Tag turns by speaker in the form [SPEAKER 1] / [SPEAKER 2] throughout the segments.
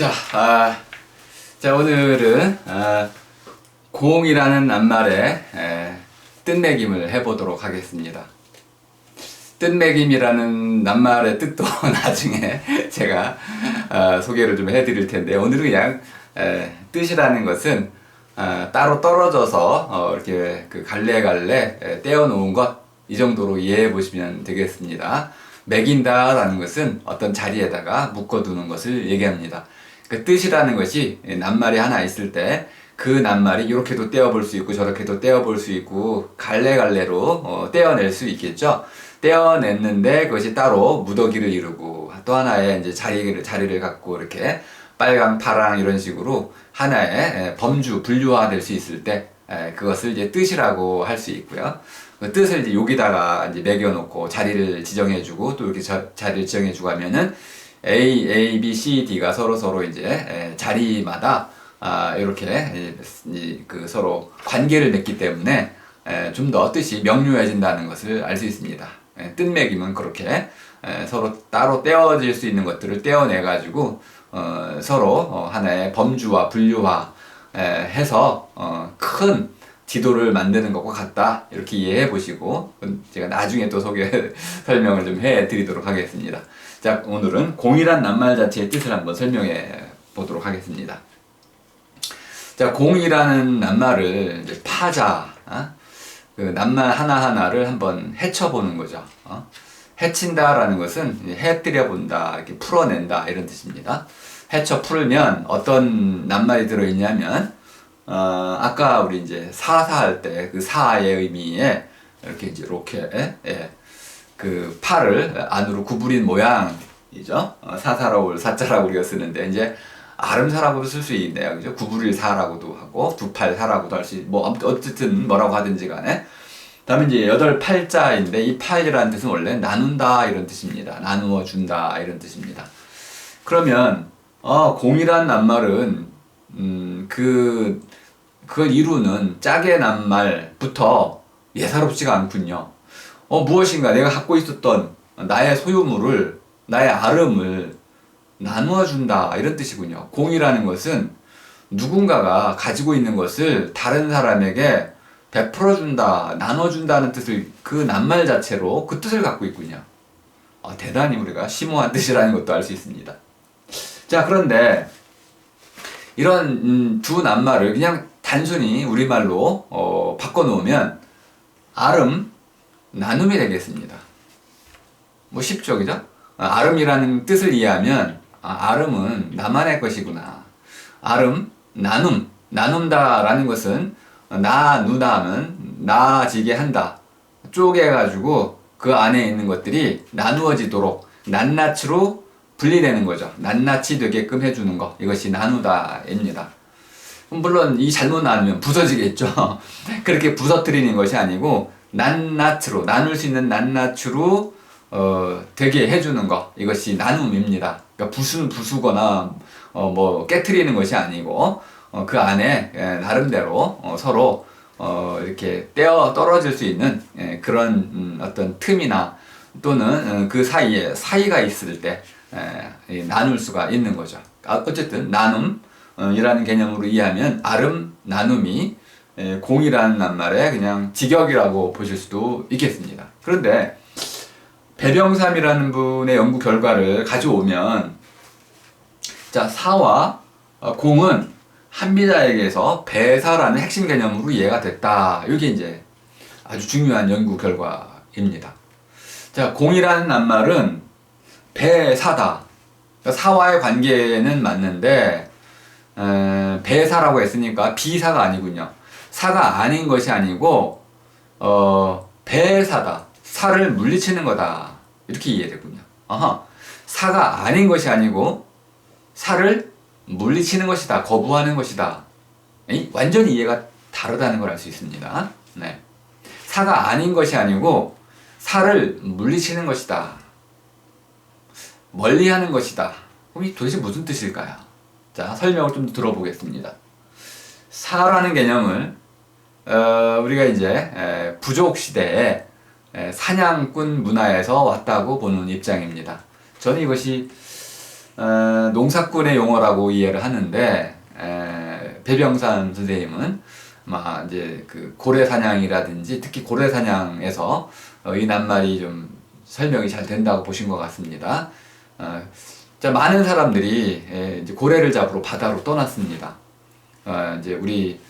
[SPEAKER 1] 자, 아, 자 오늘은 아, 공이라는 낱말에 에, 뜻매김을 해보도록 하겠습니다. 뜻매김이라는 낱말의 뜻도 나중에 제가 아, 소개를 좀 해드릴 텐데 오늘은 그냥 에, 뜻이라는 것은 아, 따로 떨어져서 어, 이렇게 그 갈래갈래 에, 떼어놓은 것 이 정도로 이해해 보시면 되겠습니다. 매긴다라는 것은 어떤 자리에다가 묶어두는 것을 얘기합니다. 그 뜻이라는 것이 낱말이 하나 있을 때 그 낱말이 이렇게도 떼어볼 수 있고 저렇게도 떼어볼 수 있고 갈래갈래로 어, 떼어낼 수 있겠죠. 떼어냈는데 그것이 따로 무더기를 이루고 또 하나의 이제 자리를 자리를 갖고 이렇게 빨강, 파랑 이런 식으로 하나의 범주 분류화될 수 있을 때 그것을 이제 뜻이라고 할 수 있고요. 그 뜻을 이제 여기다가 이제 매겨놓고 자리를 지정해주고 또 이렇게 저, 자리를 지정해주고 하면은 A, A, B, C, D가 서로 서로 이제 자리마다 아, 이렇게 그 서로 관계를 맺기 때문에 좀 더 뜻이 명료해진다는 것을 알 수 있습니다. 뜻매김은 그렇게 서로 따로 떼어질 수 있는 것들을 떼어내 가지고 어, 서로 어, 하나의 범주와 분류화 해서 어, 큰 지도를 만드는 것과 같다 이렇게 이해해 보시고 제가 나중에 또 소개 설명을 좀 해 드리도록 하겠습니다. 자 오늘은 공이란 낱말 자체의 뜻을 한번 설명해 보도록 하겠습니다. 자 공이라는 낱말을 파자 어? 그 낱말 하나 하나를 한번 헤쳐 보는 거죠. 어? 해친다라는 것은 해뜨려 본다 이렇게 풀어낸다 이런 뜻입니다. 해쳐 풀면 어떤 낱말이 들어 있냐면 어, 아까 우리 이제 사사할 때 그 사의 의미에 이렇게 이제 이렇게 예, 예, 그 팔을 안으로 구부린 모양이죠. 어, 사사라고 사자라고 우리가 쓰는데 이제 아름사라고도 쓸 수 있네요. 그죠? 구부릴 사라고도 하고 두 팔 사라고도 할 수 있고 뭐 어쨌든 뭐라고 하든지 간에 다음에 이제 여덟 팔자인데 이 팔이라는 뜻은 원래 나눈다 이런 뜻입니다. 나누어 준다 이런 뜻입니다. 그러면 어, 공이란 낱말은 음, 그 그걸 이루는 짝의 낱말부터 예사롭지가 않군요. 어, 무엇인가 내가 갖고 있었던 나의 소유물을, 나의 아름을 나누어 준다. 이런 뜻이군요. 공이라는 것은 누군가가 가지고 있는 것을 다른 사람에게 베풀어 준다, 나눠 준다는 뜻을 그 낱말 자체로 그 뜻을 갖고 있군요. 어, 대단히 우리가 심오한 뜻이라는 것도 알 수 있습니다. 자, 그런데 이런 음, 두 낱말을 그냥 단순히 우리말로 어, 바꿔놓으면 아름, 나눔이 되겠습니다. 뭐 쉽죠, 그죠? 아, 아름이라는 뜻을 이해하면 아, 아름은 나만의 것이구나. 아름, 나눔, 나눈다라는 것은 나누다는 나아지게 한다. 쪼개가지고 그 안에 있는 것들이 나누어지도록 낱낱이로 분리되는 거죠. 낱낱이 되게끔 해주는 것. 이것이 나누다입니다. 물론 이 잘못 나누면 부서지겠죠. 그렇게 부서뜨리는 것이 아니고 낱낱으로 나눌 수 있는 낱낱으로 어, 되게 해주는 것 이것이 나눔입니다. 그러니까 부수는 부수거나 어, 뭐 깨트리는 것이 아니고 어, 그 안에 예, 나름대로 어, 서로 어, 이렇게 떼어 떨어질 수 있는 예, 그런 음, 어떤 틈이나 또는 어, 그 사이에 사이가 있을 때 예, 나눌 수가 있는 거죠. 아, 어쨌든 나눔 어, 이라는 개념으로 이해하면 아름 나눔이 공이라는 낱말에 그냥 직역이라고 보실 수도 있겠습니다. 그런데 배병삼이라는 분의 연구 결과를 가져오면 자 사와 어, 공은 한미자에게서 배사라는 핵심 개념으로 이해가 됐다. 이게 이제 아주 중요한 연구 결과입니다. 자 공이라는 낱말은 배사다. 그러니까 사와의 관계는 맞는데 배사라고 했으니까 비사가 아니군요. 사가 아닌 것이 아니고 어, 배사다. 사를 물리치는 거다. 이렇게 이해되군요. 아하. 사가 아닌 것이 아니고 사를 물리치는 것이다. 거부하는 것이다. 완전히 이해가 다르다는 걸 알 수 있습니다. 네. 사가 아닌 것이 아니고 사를 물리치는 것이다. 멀리하는 것이다. 그럼 이 도대체 무슨 뜻일까요? 자, 설명을 좀 들어보겠습니다. 사라는 개념을 어, 우리가 이제 에, 부족 시대에 에, 사냥꾼 문화에서 왔다고 보는 입장입니다. 저는 이것이 어, 농사꾼의 용어라고 이해를 하는데 에, 배병산 선생님은 막 이제 그 고래 사냥이라든지 특히 고래 사냥에서 어, 이 낱말이 좀 설명이 잘 된다고 보신 것 같습니다. 어, 자 많은 사람들이 에, 고래를 잡으러 바다로 떠났습니다. 어, 이제 우리 에,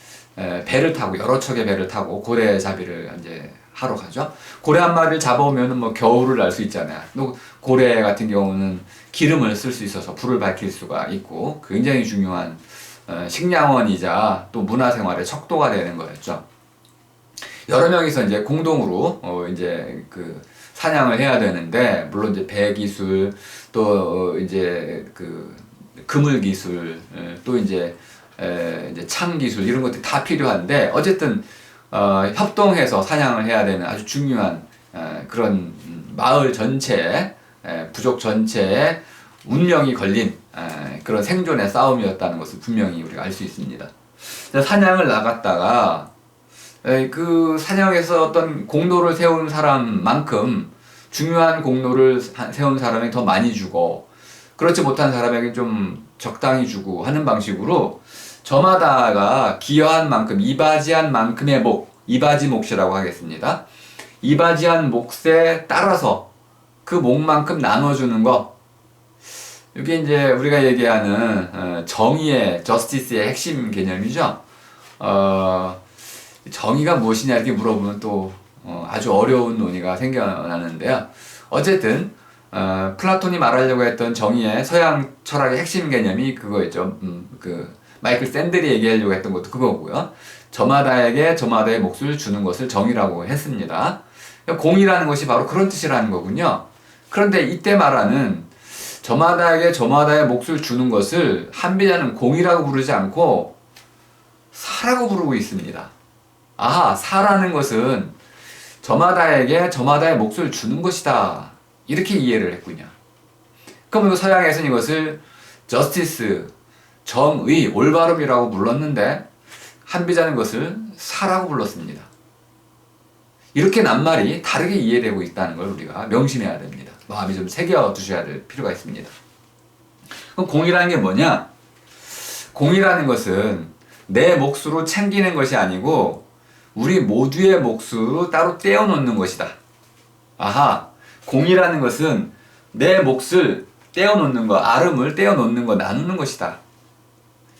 [SPEAKER 1] 배를 타고 여러 척의 배를 타고 고래 잡이를 이제 하러 가죠. 고래 한 마리를 잡아오면은 뭐 겨울을 날 수 있잖아요. 또 고래 같은 경우는 기름을 쓸 수 있어서 불을 밝힐 수가 있고 굉장히 중요한 어, 식량원이자 또 문화생활의 척도가 되는 거였죠. 여러 명이서 이제 공동으로 어 이제 그 사냥을 해야 되는데 물론 이제 배 기술 또 어, 이제 그 그물 기술 에, 또 이제 에, 이제 창 기술 이런 것들이 다 필요한데 어쨌든 어, 협동해서 사냥을 해야 되는 아주 중요한 에, 그런 음, 마을 전체 에, 부족 전체의 운명이 걸린 에, 그런 생존의 싸움이었다는 것을 분명히 우리가 알 수 있습니다. 사냥을 나갔다가 에, 그 사냥에서 어떤 공로를 세운 사람만큼 중요한 공로를 사- 세운 사람이 더 많이 주고 그렇지 못한 사람에게 좀 적당히 주고 하는 방식으로 저마다가 기여한 만큼 이바지한 만큼의 목 이바지 몫이라고 하겠습니다. 이바지한 몫에 따라서 그 몫만큼 나눠주는 거 이게 이제 우리가 얘기하는 어, 정의의 저스티스의 핵심 개념이죠. 어, 정의가 무엇이냐 이렇게 물어보면 또 어, 아주 어려운 논의가 생겨나는데요. 어쨌든 어, 플라톤이 말하려고 했던 정의의 서양 철학의 핵심 개념이 그거였죠. 음, 그 마이클 샌들이 얘기하려고 했던 것도 그거고요. 저마다에게 저마다의 몫을 주는 것을 정의라고 했습니다. 공이라는 것이 바로 그런 뜻이라는 거군요. 그런데 이때 말하는 저마다에게 저마다의 몫을 주는 것을 한비자는 공이라고 부르지 않고 사라고 부르고 있습니다. 아, 사라는 것은 저마다에게 저마다의 몫을 주는 것이다. 이렇게 이해를 했군요. 그럼 서양에서는 이것을 저스티스, 정의, 올바름이라고 불렀는데 한비자는 것을 사라고 불렀습니다. 이렇게 낱말이 다르게 이해되고 있다는 걸 우리가 명심해야 됩니다. 마음에 좀 새겨 두셔야 될 필요가 있습니다. 그럼 공이라는 게 뭐냐? 공이라는 것은 내 몫으로 챙기는 것이 아니고 우리 모두의 몫으로 따로 떼어 놓는 것이다. 아하, 공이라는 것은 내 몫을 떼어 놓는 거, 아름을 떼어 놓는 거, 나누는 것이다.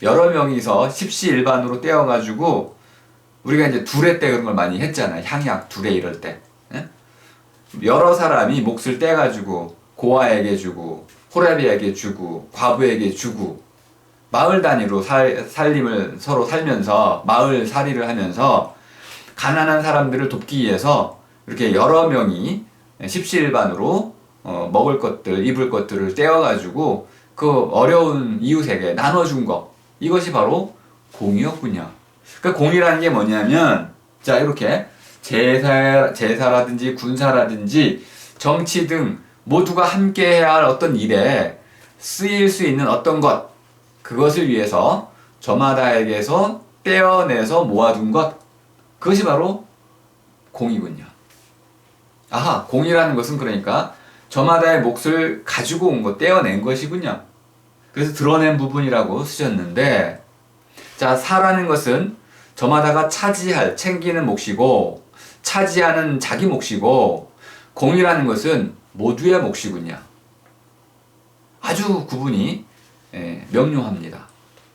[SPEAKER 1] 여러 명이서 십시일반으로 떼어가지고 우리가 이제 두레 때 그런 걸 많이 했잖아. 향약 두레 이럴 때. 예? 여러 사람이 몫을 떼가지고 고아에게 주고 호라비에게 주고 과부에게 주고 마을 단위로 살, 살림을 서로 살면서 마을 살이를 하면서 가난한 사람들을 돕기 위해서 이렇게 여러 명이 십시일반으로 어, 먹을 것들, 입을 것들을 떼어가지고 그 어려운 이웃에게 나눠준 거 이것이 바로 공이었군요. 그 공이라는 게 뭐냐면 자 이렇게 제사 제사라든지 군사라든지 정치 등 모두가 함께 해야 할 어떤 일에 쓰일 수 있는 어떤 것 그것을 위해서 저마다에게서 떼어내서 모아둔 것 그것이 바로 공이군요. 아하 공이라는 것은 그러니까 저마다의 몫을 가지고 온 것 떼어낸 것이군요. 그래서 드러낸 부분이라고 쓰셨는데 자 사라는 것은 저마다가 차지할 챙기는 몫이고 차지하는 자기 몫이고 공이라는 것은 모두의 몫이군요. 아주 구분이 예, 명료합니다.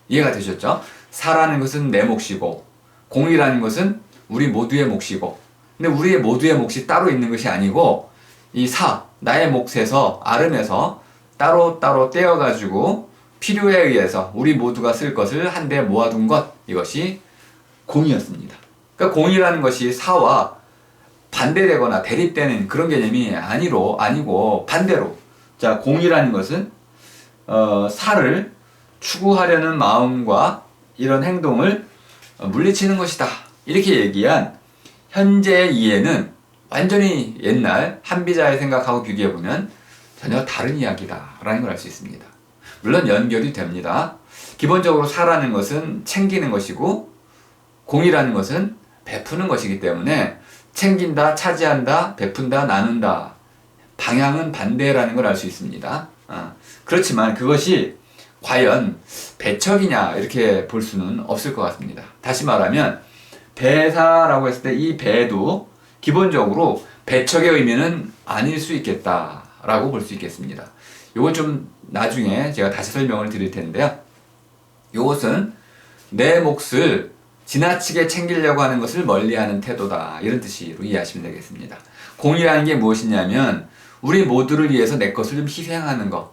[SPEAKER 1] 이해가 되셨죠? 사라는 것은 내 몫이고 공이라는 것은 우리 모두의 몫이고 근데 우리의 모두의 몫이 따로 있는 것이 아니고 이 사, 나의 몫에서 아름에서 따로따로 떼어가지고 필요에 의해서 우리 모두가 쓸 것을 한데 모아둔 것 이것이 공이었습니다. 그러니까 공이라는 것이 사와 반대되거나 대립되는 그런 개념이 아니로 아니고 반대로 자 공이라는 것은 어, 사를 추구하려는 마음과 이런 행동을 어, 물리치는 것이다 이렇게 얘기한 현재의 이해는 완전히 옛날 한비자의 생각하고 비교해 보면 전혀 다른 이야기다라는 걸 알 수 있습니다. 물론 연결이 됩니다. 기본적으로 사라는 것은 챙기는 것이고 공이라는 것은 베푸는 것이기 때문에 챙긴다, 차지한다, 베푼다, 나눈다. 방향은 반대라는 걸 알 수 있습니다. 아, 그렇지만 그것이 과연 배척이냐 이렇게 볼 수는 없을 것 같습니다. 다시 말하면 배사라고 했을 때 이 배도 기본적으로 배척의 의미는 아닐 수 있겠다 라고 볼 수 있겠습니다. 이건 좀 나중에 제가 다시 설명을 드릴 텐데요. 이것은 내 몫을 지나치게 챙기려고 하는 것을 멀리하는 태도다 이런 뜻으로 이해하시면 되겠습니다. 공이라는 게 무엇이냐면 우리 모두를 위해서 내 것을 좀 희생하는 것.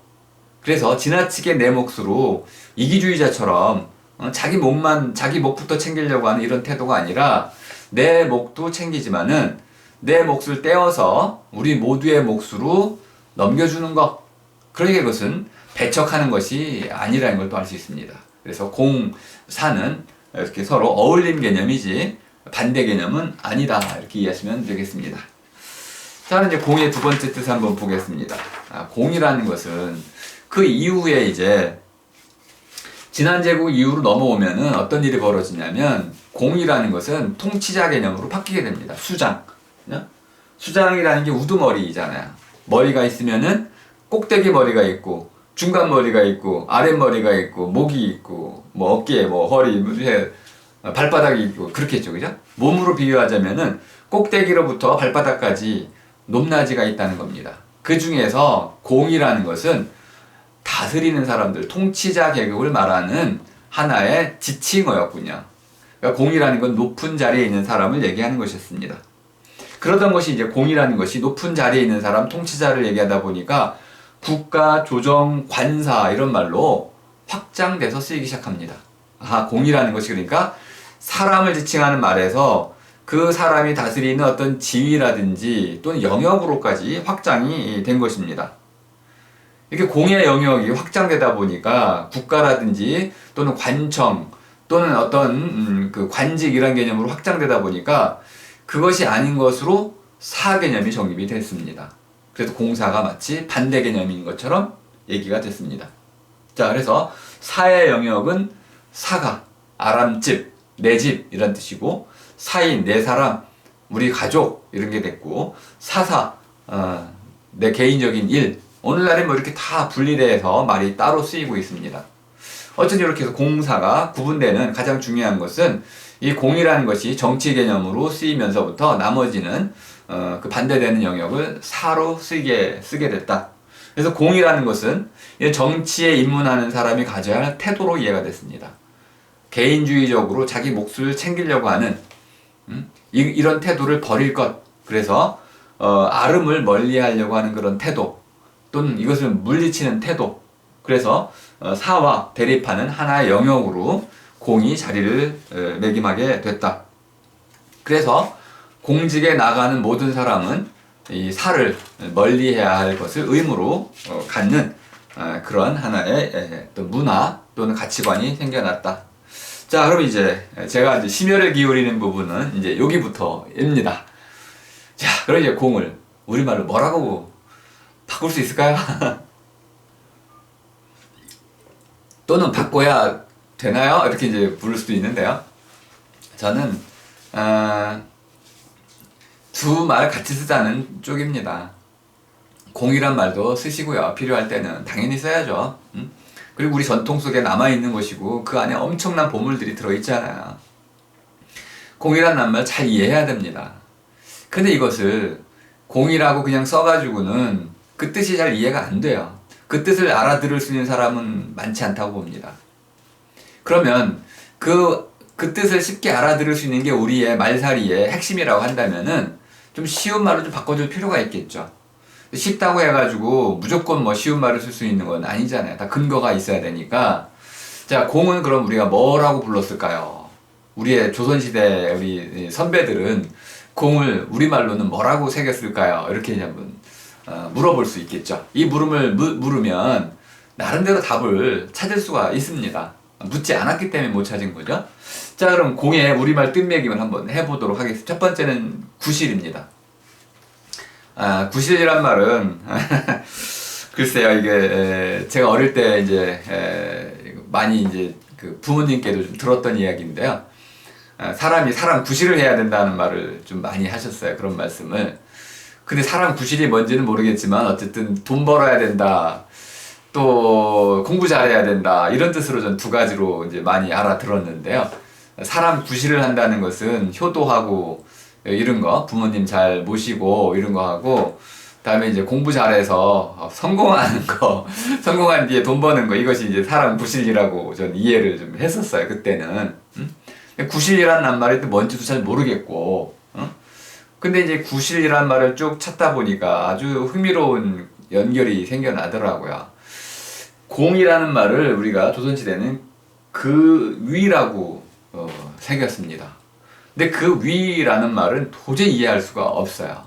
[SPEAKER 1] 그래서 지나치게 내 몫으로 이기주의자처럼 어, 자기 몫만 자기 몫부터 챙기려고 하는 이런 태도가 아니라 내 몫도 챙기지만은 내 몫을 떼어서 우리 모두의 몫으로 넘겨주는 것. 그러니까 이것은 배척하는 것이 아니라는 걸 또 알 수 있습니다. 그래서 공 사는 이렇게 서로 어울림 개념이지 반대 개념은 아니다 이렇게 이해하시면 되겠습니다. 자, 이제 공의 두 번째 뜻 한번 보겠습니다. 아, 공이라는 것은 그 이후에 이제 지난 제국 이후로 넘어오면은 어떤 일이 벌어지냐면 공이라는 것은 통치자 개념으로 바뀌게 됩니다. 수장. 수장이라는 게 우두머리잖아요. 머리가 있으면은 꼭대기 머리가 있고 중간 머리가 있고 아랫머리가 있고 목이 있고 뭐 어깨 뭐 허리 무슨 발바닥이 있고 그렇겠죠. 그죠? 몸으로 비유하자면은 꼭대기로부터 발바닥까지 높낮이가 있다는 겁니다. 그 중에서 공이라는 것은 다스리는 사람들 통치자 계급을 말하는 하나의 지칭어였군요. 그러니까 공이라는 건 높은 자리에 있는 사람을 얘기하는 것이었습니다 그러던 것이 이제 공이라는 것이 높은 자리에 있는 사람 통치자를 얘기하다 보니까 국가, 조정, 관사 이런 말로 확장돼서 쓰이기 시작합니다. 아, 공이라는 것이 그러니까 사람을 지칭하는 말에서 그 사람이 다스리는 어떤 지위라든지 또는 영역으로까지 확장이 된 것입니다. 이렇게 공의 영역이 확장되다 보니까 국가라든지 또는 관청 또는 어떤 음, 그 관직 이런 개념으로 확장되다 보니까 그것이 아닌 것으로 사 개념이 정립이 됐습니다. 그래서 공사가 마치 반대 개념인 것처럼 얘기가 됐습니다. 자, 그래서 사의 영역은 사가, 아람집, 내 집 이런 뜻이고 사인, 내 사람, 우리 가족 이런 게 됐고 사사, 어, 내 개인적인 일 오늘날에 뭐 이렇게 다 분리돼서 말이 따로 쓰이고 있습니다. 어쨌든 이렇게 해서 공사가 구분되는 가장 중요한 것은 이 공이라는 것이 정치 개념으로 쓰이면서부터 나머지는 어, 그 반대되는 영역을 사로 쓰게, 쓰게 됐다. 그래서 공이라는 것은 정치에 입문하는 사람이 가져야 할 태도로 이해가 됐습니다. 개인주의적으로 자기 몫을 챙기려고 하는 음? 이, 런 태도를 버릴 것. 그래서 어, 아름을 멀리하려고 하는 그런 태도 또는 이것을 물리치는 태도. 그래서 어, 사와 대립하는 하나의 영역으로 공이 자리를 어, 매김하게 됐다. 그래서 공직에 나가는 모든 사람은 이 살을 멀리해야 할 것을 의무로 어, 갖는 어, 그런 하나의 또 문화 또는 가치관이 생겨났다. 자, 그럼 이제 제가 이제 심혈을 기울이는 부분은 이제 여기부터입니다. 자, 그럼 이제 공을 우리말로 뭐라고 바꿀 수 있을까요? 또는 바꿔야 되나요? 이렇게 이제 부를 수도 있는데요. 저는 어, 두말 같이 쓰자는 쪽입니다. 공이란 말도 쓰시고요. 필요할 때는 당연히 써야죠. 음? 그리고 우리 전통 속에 남아있는 것이고 그 안에 엄청난 보물들이 들어있잖아요. 공이란 낱말 잘 이해해야 됩니다. 근데 이것을 공이라고 그냥 써가지고는 그 뜻이 잘 이해가 안 돼요. 그 뜻을 알아들을 수 있는 사람은 많지 않다고 봅니다. 그러면 그, 그 뜻을 쉽게 알아들을 수 있는 게 우리의 말살이의 핵심이라고 한다면은 좀 쉬운 말로 좀 바꿔줄 필요가 있겠죠. 쉽다고 해가지고 무조건 뭐 쉬운 말을 쓸 수 있는 건 아니잖아요. 다 근거가 있어야 되니까. 자, 공은 그럼 우리가 뭐라고 불렀을까요? 우리의 조선시대 우리 선배들은 공을 우리말로는 뭐라고 새겼을까요? 이렇게 한번 어, 물어볼 수 있겠죠. 이 물음을 무, 물으면 나름대로 답을 찾을 수가 있습니다. 묻지 않았기 때문에 못 찾은 거죠. 자, 그럼 공의 우리말 뜻매김을 한번 해보도록 하겠습니다. 첫 번째는 구실입니다. 아, 구실이란 말은, 글쎄요, 이게, 제가 어릴 때 이제, 많이 이제, 그 부모님께도 좀 들었던 이야기인데요. 아, 사람이 사람 구실을 해야 된다는 말을 좀 많이 하셨어요. 그런 말씀을. 근데 사람 구실이 뭔지는 모르겠지만, 어쨌든 돈 벌어야 된다. 또 공부 잘해야 된다 이런 뜻으로 전 두 가지로 이제 많이 알아들었는데요. 사람 구실을 한다는 것은 효도하고 이런 거 부모님 잘 모시고 이런 거 하고 그다음에 이제 공부 잘해서 성공하는 거 성공한 뒤에 돈 버는 거 이것이 이제 사람 구실이라고 전 이해를 좀 했었어요 그때는 음? 구실이라는 말이 또 뭔지도 잘 모르겠고 어? 근데 이제 구실이라는 말을 쭉 찾다 보니까 아주 흥미로운 연결이 생겨나더라고요. 공이라는 말을 우리가 조선시대는 그 위라고 어, 새겼습니다. 근데 그 위라는 말은 도저히 이해할 수가 없어요.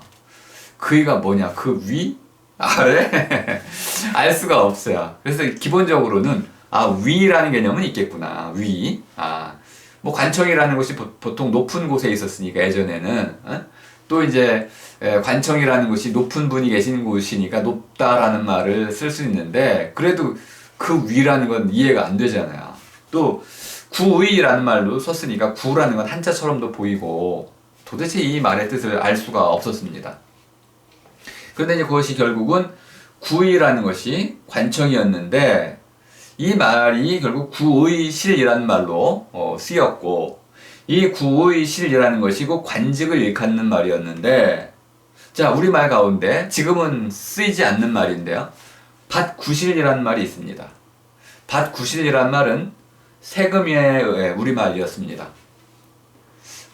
[SPEAKER 1] 그 위가 뭐냐? 그 위? 아래? 알 수가 없어요. 그래서 기본적으로는 아 위라는 개념은 있겠구나. 위. 아. 뭐 관청이라는 것이 보, 통 높은 곳에 있었으니까 예전에는 어? 또 이제 에, 관청이라는 곳이 높은 분이 계시는 곳이니까 높다라는 말을 쓸 수 있는데 그래도 그 위라는 건 이해가 안 되잖아요. 또 구의라는 말로 썼으니까 구라는 건 한자처럼도 보이고 도대체 이 말의 뜻을 알 수가 없었습니다. 그런데 이제 그것이 결국은 구의라는 것이 관청이었는데 이 말이 결국 구의실이라는 말로 어, 쓰였고 이 구의실이라는 것이 그 관직을 일컫는 말이었는데 자 우리말 가운데 지금은 쓰이지 않는 말인데요 밭구실이라는 말이 있습니다 밭구실이라는 말은 세금의 우리말이었습니다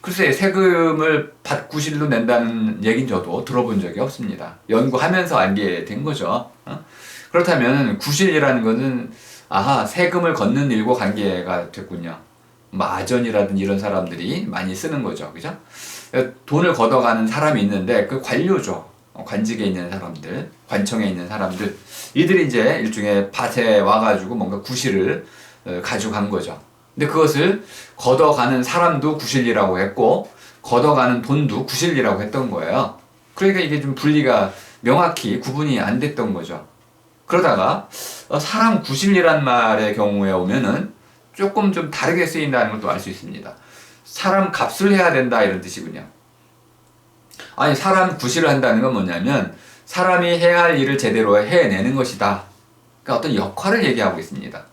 [SPEAKER 1] 글쎄 세금을 밭구실로 낸다는 얘긴 저도 들어본 적이 없습니다 연구하면서 알게 된 거죠 어? 그렇다면 구실이라는 것은 아하 세금을 걷는 일과 관계가 됐군요. 마전이라든 이런 사람들이 많이 쓰는 거죠. 그죠? 돈을 걷어가는 사람이 있는데 그 관료죠. 어, 관직에 있는 사람들, 관청에 있는 사람들, 이들이 이제 일종의 밭에 와가지고 뭔가 구실을 어, 가져간 거죠. 근데 그것을 걷어가는 사람도 구실이라고 했고, 걷어가는 돈도 구실이라고 했던 거예요. 그러니까 이게 좀 분리가 명확히 구분이 안 됐던 거죠. 그러다가 어, 사람 구실이란 말의 경우에 오면은 조금 좀 다르게 쓰인다는 것도 알 수 있습니다. 사람 값을 해야 된다 이런 뜻이군요. 아니 사람 구실을 한다는 건 뭐냐면 사람이 해야 할 일을 제대로 해내는 것이다. 그러니까 어떤 역할을 얘기하고 있습니다.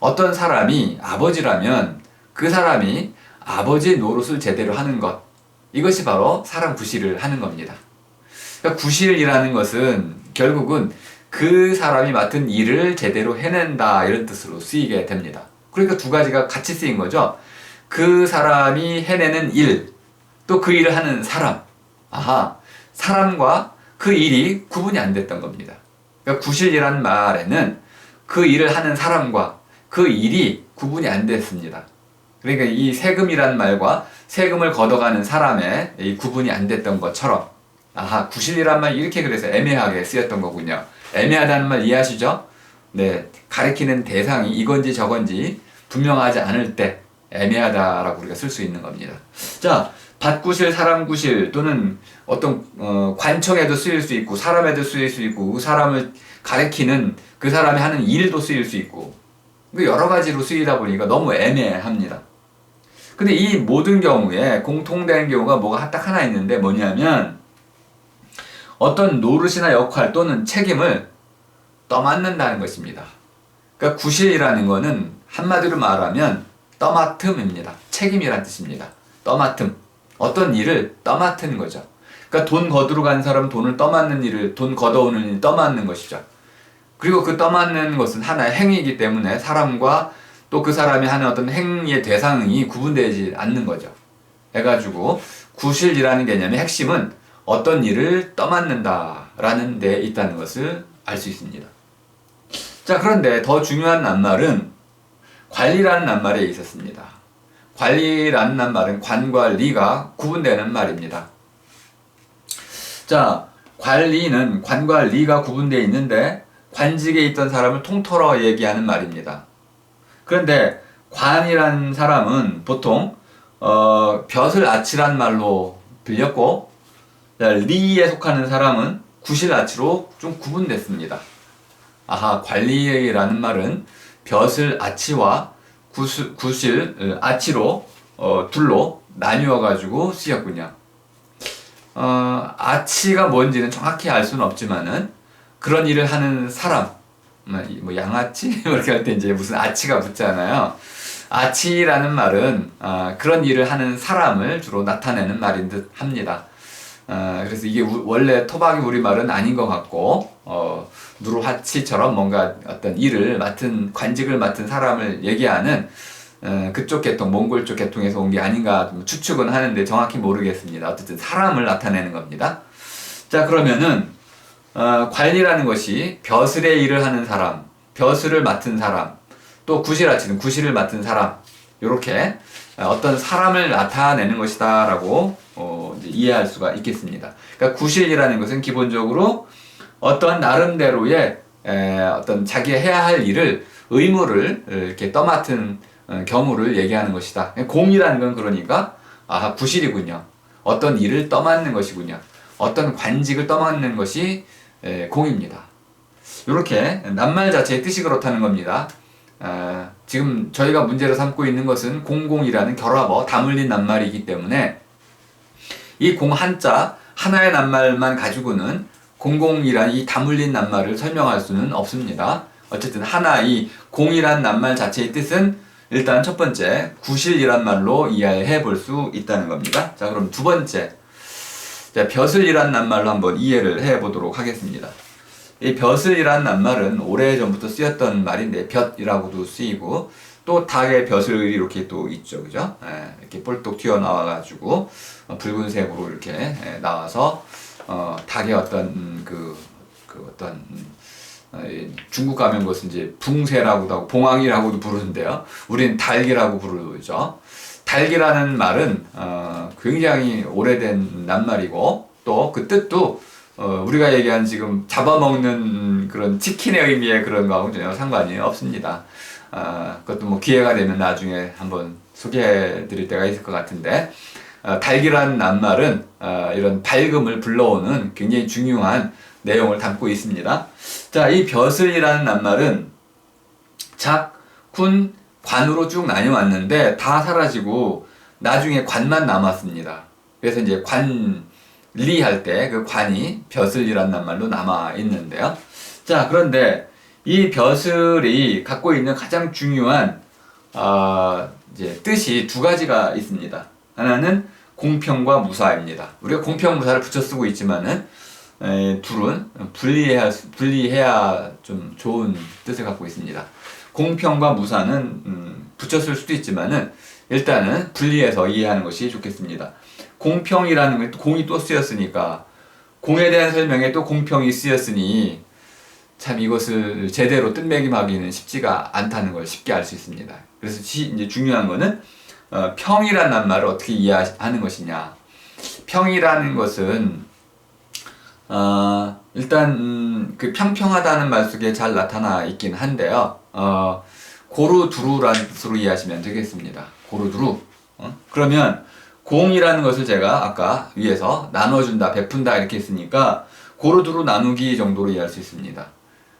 [SPEAKER 1] 어떤 사람이 아버지라면 그 사람이 아버지의 노릇을 제대로 하는 것 이것이 바로 사람 구실을 하는 겁니다. 그러니까 구실이라는 것은 결국은 그 사람이 맡은 일을 제대로 해낸다 이런 뜻으로 쓰이게 됩니다. 그러니까 두 가지가 같이 쓰인 거죠. 그 사람이 해내는 일, 또 그 일을 하는 사람. 아하, 사람과 그 일이 구분이 안 됐던 겁니다. 그러니까 구실이란 말에는 그 일을 하는 사람과 그 일이 구분이 안 됐습니다. 그러니까 이 세금이란 말과 세금을 걷어가는 사람의 이 구분이 안 됐던 것처럼 아하, 구실이란 말 이렇게 그래서 애매하게 쓰였던 거군요. 애매하다는 말 이해하시죠? 네, 가리키는 대상이 이건지 저건지 분명하지 않을 때 애매하다라고 우리가 쓸 수 있는 겁니다. 자, 밭구실, 사람구실 또는 어떤 어, 관청에도 쓰일 수 있고 사람에도 쓰일 수 있고 그 사람을 가리키는 그 사람이 하는 일도 쓰일 수 있고 그 여러 가지로 쓰이다 보니까 너무 애매합니다. 근데 이 모든 경우에 공통된 경우가 뭐가 딱 하나 있는데 뭐냐면 어떤 노릇이나 역할 또는 책임을 떠맡는다는 것입니다. 그러니까 구실이라는 것은 한마디로 말하면 떠맡음입니다. 책임이란 뜻입니다. 떠맡음. 어떤 일을 떠맡은 거죠. 그러니까 돈 거두러 간 사람은 돈을 떠맡는 일을 돈 걷어오는 일 떠맡는 것이죠. 그리고 그 떠맡는 것은 하나의 행위이기 때문에 사람과 또 그 사람이 하는 어떤 행위의 대상이 구분되지 않는 거죠. 해가지고 구실이라는 개념의 핵심은 어떤 일을 떠맡는다라는 데 있다는 것을 알 수 있습니다. 자, 그런데 더 중요한 낱말은 관리라는 낱말에 있었습니다. 관리라는 낱말은 관과 리가 구분되는 말입니다. 자, 관리는 관과 리가 구분되어 있는데 관직에 있던 사람을 통틀어 얘기하는 말입니다. 그런데 관이라는 사람은 보통 어, 벼슬 아치란 말로 빌렸고 리에 속하는 사람은 구실 아치로 좀 구분됐습니다. 아하, 관리라는 말은 벼슬 아치와 구슬, 구실 어, 아치로 어, 둘로 나뉘어 가지고 쓰였군요. 어, 아치가 뭔지는 정확히 알 수는 없지만은 그런 일을 하는 사람 뭐, 이- 뭐 양아치 이렇게 할 때 이제 무슨 아치가 붙잖아요. 아치라는 말은 아, 그런 일을 하는 사람을 주로 나타내는 말인 듯 합니다. 아, 그래서 이게 우- 원래 토박이 우리 말은 아닌 것 같고 어, 누르하치처럼 뭔가 어떤 일을 맡은 관직을 맡은 사람을 얘기하는 어, 그쪽 계통 몽골 쪽 계통에서 온 게 아닌가 좀 추측은 하는데 정확히 모르겠습니다. 어쨌든 사람을 나타내는 겁니다. 자 그러면은 어, 관리라는 것이 벼슬의 일을 하는 사람, 벼슬을 맡은 사람, 또 구실아치는 구실을 맡은 사람, 이렇게 어떤 사람을 나타내는 것이다라고 어, 이해할 수가 있겠습니다. 그러니까 구실이라는 것은 기본적으로 어떤 나름대로의 에, 어떤 자기가 해야 할 일을 의무를 이렇게 떠맡은 어, 경우를 얘기하는 것이다. 공이라는 건 그러니까 아 구실이군요. 어떤 일을 떠맡는 것이군요. 어떤 관직을 떠맡는 것이 에, 공입니다. 이렇게 낱말 자체의 뜻이 그렇다는 겁니다. 아, 지금 저희가 문제로 삼고 있는 것은 공공이라는 결합어 다물린 낱말이기 때문에 이 공 한자 하나의 낱말만 가지고는 공공이란 이 다물린 낱말을 설명할 수는 없습니다. 어쨌든 하나 이 공이란 낱말 자체의 뜻은 일단 첫 번째 구실이란 말로 이해해 볼 수 있다는 겁니다. 자 그럼 두 번째 자, 벼슬이란 낱말로 한번 이해를 해 보도록 하겠습니다. 이 벼슬이란 낱말은 오래전부터 쓰였던 말인데 볕이라고도 쓰이고 또 닭의 벼슬이 이렇게 또 있죠 그죠 예, 이렇게 볼록 튀어나와가지고 어, 붉은색으로 이렇게 예, 나와서 어, 닭의 어떤 음, 그, 그 어떤 음, 어, 이 중국 가면 것은 이제 붕새라고도 하고 봉황이라고도 부르는데요. 우리는 닭이라고 부르죠. 닭이라는 말은 어, 굉장히 오래된 낱말이고 또 그 뜻도 어, 우리가 얘기한 지금 잡아먹는 그런 치킨의 의미의 그런 거하고 전혀 상관이 없습니다. 아, 그것도 뭐 기회가 되면 나중에 한번 소개해 드릴 때가 있을 것 같은데, 어, 달기란 낱말은 어, 이런 밝음을 불러오는 굉장히 중요한 내용을 담고 있습니다. 자, 이 벼슬이라는 낱말은 작, 군, 관으로 쭉 나뉘어왔는데 다 사라지고 나중에 관만 남았습니다. 그래서 이제 관리할 때 그 관이 벼슬이란 낱말로 남아 있는데요. 자, 그런데 이 벼슬이 갖고 있는 가장 중요한 어, 이제 뜻이 두 가지가 있습니다. 하나는 공평과 무사입니다. 우리가 공평 무사를 붙여 쓰고 있지만은 에, 둘은 분리해야 분리해야 좀 좋은 뜻을 갖고 있습니다. 공평과 무사는 음, 붙여 쓸 수도 있지만은 일단은 분리해서 이해하는 것이 좋겠습니다. 공평이라는 게또 공이 또 쓰였으니까 공에 대한 설명에 또 공평이 쓰였으니 참 이것을 제대로 뜻매김하기는 쉽지가 않다는 걸 쉽게 알 수 있습니다. 그래서 시, 이제 중요한 거는 어, 평이라는 낱말을 어떻게 이해하는 것이냐. 평이라는 것은 어, 일단 음, 그 평평하다는 말 속에 잘 나타나 있긴 한데요. 어, 고루두루라는 뜻으로 이해하시면 되겠습니다. 고루두루. 어? 그러면 공이라는 것을 제가 아까 위에서 나눠준다, 베푼다 이렇게 했으니까 고루두루 나누기 정도로 이해할 수 있습니다.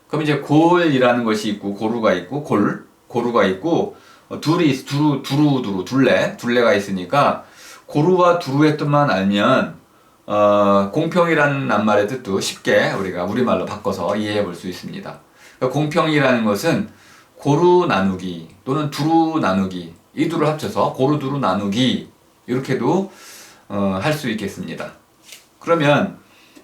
[SPEAKER 1] 그럼 이제 골이라는 것이 있고 고루가 있고 골, 고루가 있고 어, 둘이 두루 두루 두루 둘레 둘레가 있으니까 고루와 두루의 뜻만 알면 어, 공평이라는 낱말의 뜻도 쉽게 우리가 우리말로 바꿔서 이해해 볼 수 있습니다. 그러니까 공평이라는 것은 고루 나누기 또는 두루 나누기 이 두를 합쳐서 고루 두루 나누기 이렇게도 어, 할 수 있겠습니다. 그러면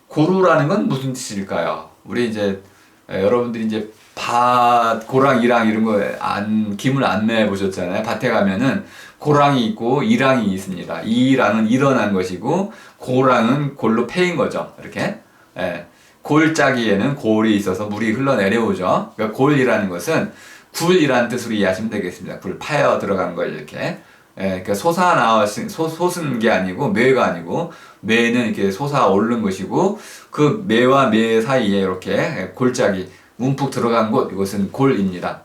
[SPEAKER 1] 고루라는 건 무슨 뜻일까요? 우리 이제 에, 여러분들이 이제 밭, 고랑, 이랑 이런 거 안, 김을 안 내 보셨잖아요. 밭에 가면은 고랑이 있고 이랑이 있습니다. 이랑은 일어난 것이고 고랑은 골로 패인 거죠. 이렇게. 예. 골짜기에는 골이 있어서 물이 흘러내려오죠. 그러니까 골이라는 것은 굴이라는 뜻으로 이해하시면 되겠습니다. 굴 파여 들어간 걸 이렇게. 예, 그러니까 솟아나신 솟, 솟은 게 아니고 매가 아니고 매는 이렇게 솟아오르는 것이고 그 매와 매 사이에 이렇게 골짜기 움푹 들어간 곳 이것은 골입니다.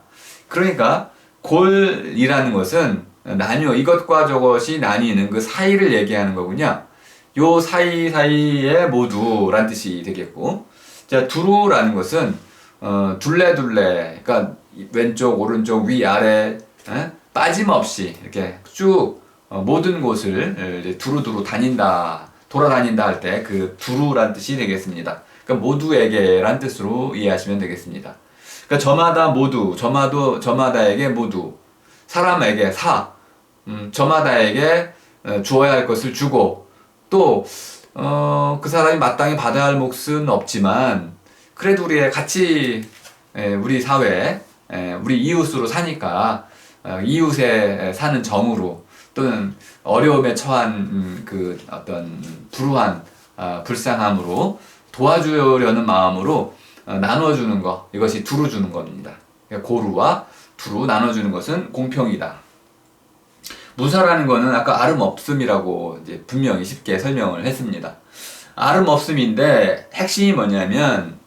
[SPEAKER 1] 그러니까 골이라는 것은 나뉘어 이것과 저것이 나뉘는 그 사이를 얘기하는 거군요. 요 사이 사이에 모두란 뜻이 되겠고 자 두루라는 것은 어, 둘레 둘레 그러니까 왼쪽 오른쪽 위 아래 에? 빠짐없이 이렇게 쭉 어, 모든 곳을 두루두루 다닌다 돌아다닌다 할 때 그 두루란 뜻이 되겠습니다. 그러니까 모두에게란 뜻으로 이해하시면 되겠습니다. 그러니까 저마다 모두, 저마도 저마다에게 모두, 사람에게 사, 음, 저마다에게 어, 주어야 할 것을 주고 또 어, 그 사람이 마땅히 받아야 할 몫은 없지만 그래도 우리의 같이 에, 우리 사회, 에, 우리 이웃으로 사니까 어, 이웃에 사는 정으로 또는 어려움에 처한 음, 그 어떤 불우한 아, 불쌍함으로 도와주려는 마음으로 어, 나눠주는 것 이것이 두루 주는 겁니다. 그러니까 고루와 두루 나눠주는 것은 공평이다. 무사라는 거는 아까 아름 없음이라고 이제 분명히 쉽게 설명을 했습니다. 아름 없음인데 핵심이 뭐냐면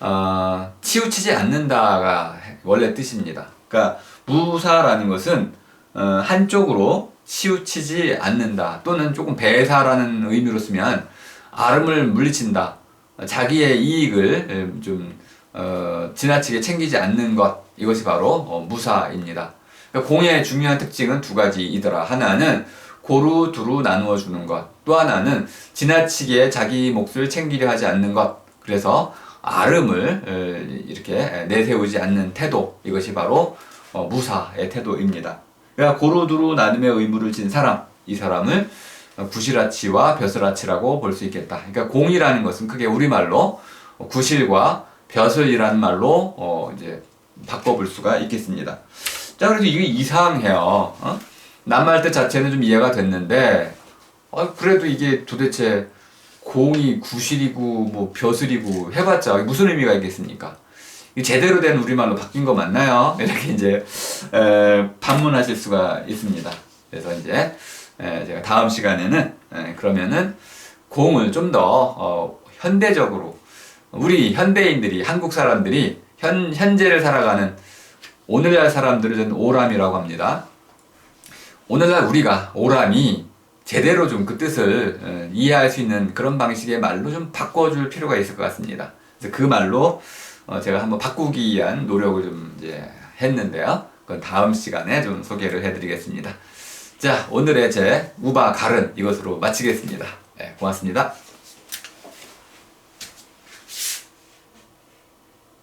[SPEAKER 1] 어, 치우치지 않는다가 원래 뜻입니다. 그러니까 무사라는 것은 어, 한쪽으로 치우치지 않는다 또는 조금 배사라는 의미로 쓰면 아름을 물리친다. 자기의 이익을 좀 어, 지나치게 챙기지 않는 것 이것이 바로 어, 무사입니다. 그러니까 공의 중요한 특징은 두 가지이더라. 하나는 고루 두루 나누어 주는 것. 또 하나는 지나치게 자기 몫을 챙기려 하지 않는 것. 그래서 아름을 에, 이렇게 내세우지 않는 태도. 이것이 바로 어, 무사의 태도입니다. 그러니까 고루 두루 나눔의 의무를 진 사람. 이 사람을 구실아치와 벼슬아치라고 볼 수 있겠다. 그러니까 공이라는 것은 크게 우리말로 구실과 벼슬이라는 말로 어 이제 바꿔볼 수가 있겠습니다. 자, 그래도 이게 이상해요. 어? 낱말 뜻 자체는 좀 이해가 됐는데, 어, 그래도 이게 도대체 공이 구실이고 뭐 벼슬이고 해봤자 무슨 의미가 있겠습니까? 제대로 된 우리말로 바뀐 거 맞나요? 이렇게 이제 에, 반문하실 수가 있습니다. 그래서 이제 에, 제가 다음 시간에는 에, 그러면은 공을 좀더 어, 현대적으로 우리 현대인들이 한국 사람들이 현 현재를 살아가는 오늘날 사람들을 저는 오람이라고 합니다. 오늘날 우리가 오람이 제대로 좀 그 뜻을 어, 이해할 수 있는 그런 방식의 말로 좀 바꿔줄 필요가 있을 것 같습니다. 그래서 그 말로 어, 제가 한번 바꾸기 위한 노력을 좀 이제 했는데요. 그건 다음 시간에 좀 소개를 해드리겠습니다. 자, 오늘의 제 우바 갈은 이것으로 마치겠습니다. 네, 고맙습니다.